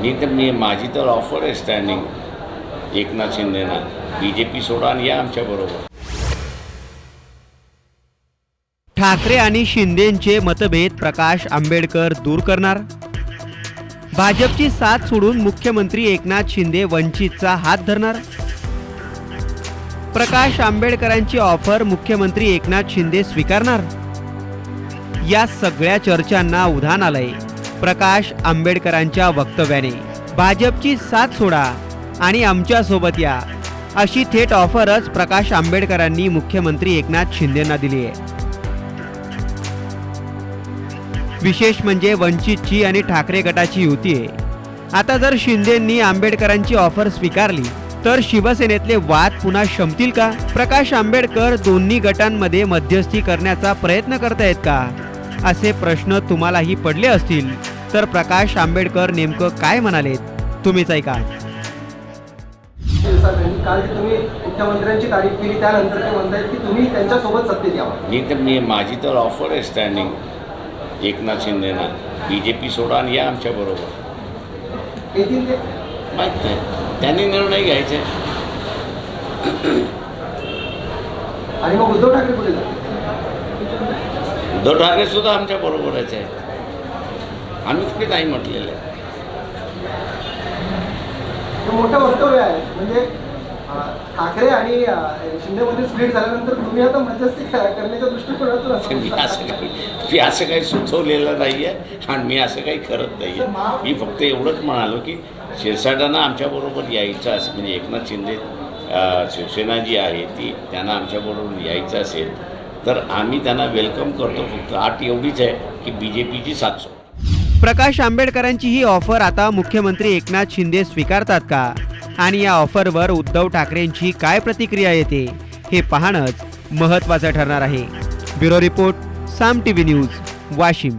मी तर मी माझी तर ऑफर आहे standing Eknath शिंदेना. B J P सोडा आणि या आमच्याबरोबर ठाकरे आणि शिंदेचे मतभेद प्रकाश आंबेडकर दूर करणार? भाजपची साथ सोडून मुख्यमंत्री एकनाथ शिंदे वंचितचा हात धरणार? प्रकाश आंबेडकरांची ऑफर मुख्यमंत्री एकनाथ शिंदे स्वीकारणार? या सगळ्या चर्चांना उधाण आलंय. प्रकाश आंबेडकरांच्या वक्तव्याने. भाजपची साथ सोडा आणि आमच्यासोबत या अशी थेट ऑफरच प्रकाश आंबेडकरांनी मुख्यमंत्री एकनाथ शिंदेंना दिली आहे. विशेष म्हणजे वंचितची आणि ठाकरे गटाची युती आहे. आता जर शिंदेंनी आंबेडकरांची ऑफर स्वीकारली तर शिवसेनेतले वाद पुन्हा शमतील का? प्रकाश आंबेडकर दोन्ही गटांमध्ये मध्यस्थी करण्याचा प्रयत्न करतायत का? असे प्रश्न तुम्हालाही पडले असतील तर प्रकाश आंबेडकर नेमकं काय म्हणालेत? तुम्हीच ऐका. काल जी तुम्ही मुख्यमंत्र्यांची तारीफ केली त्यानंतर ते म्हणतायत की तुम्ही त्यांच्यासोबत सत्तेत यावं मी तर मी माझी तर ऑफर आहे standing Eknath शिंदेना. B J P सोडा आणि या आमच्याबरोबर येतील ते माहीत नाही त्यांनी निर्णय घ्यायचे. आणि मग उद्धव ठाकरे कुठे जातील? उद्धव ठाकरे सुद्धा आमच्या बरोबरच आहे आम्ही कुठे नाही म्हटलेलं आहे. मोठं वक्तव्य आहे. म्हणजे ठाकरे आणि शिंदेमध्ये स्प्लिट झाल्यानंतर तुम्ही आता मध्यस्थी करण्याच्या दृष्टिकोनातून मी असं असं काही मी असं काही सुचवलेलं नाही आहे आणि मी असं काही करत नाही आहे मी फक्त एवढंच म्हणालो की शिरसाटांना आमच्याबरोबर यायचं असेल म्हणजे एकनाथ शिंदे शिवसेना जी आहे ती त्यांना आमच्याबरोबर यायचं असेल तर आम्ही त्यांना वेलकम करतो. फक्त आठ एवढीच आहे की बी जे पीची प्रकाश आंबेडकरांची ही ऑफर आता मुख्यमंत्री एकनाथ शिंदे स्वीकारतात का? आणि या ऑफरवर उद्धव ठाकरेंची काय प्रतिक्रिया येते? हे पाहणंच महत्त्वाचं ठरणार आहे. Bureau report Saam T V news Washim.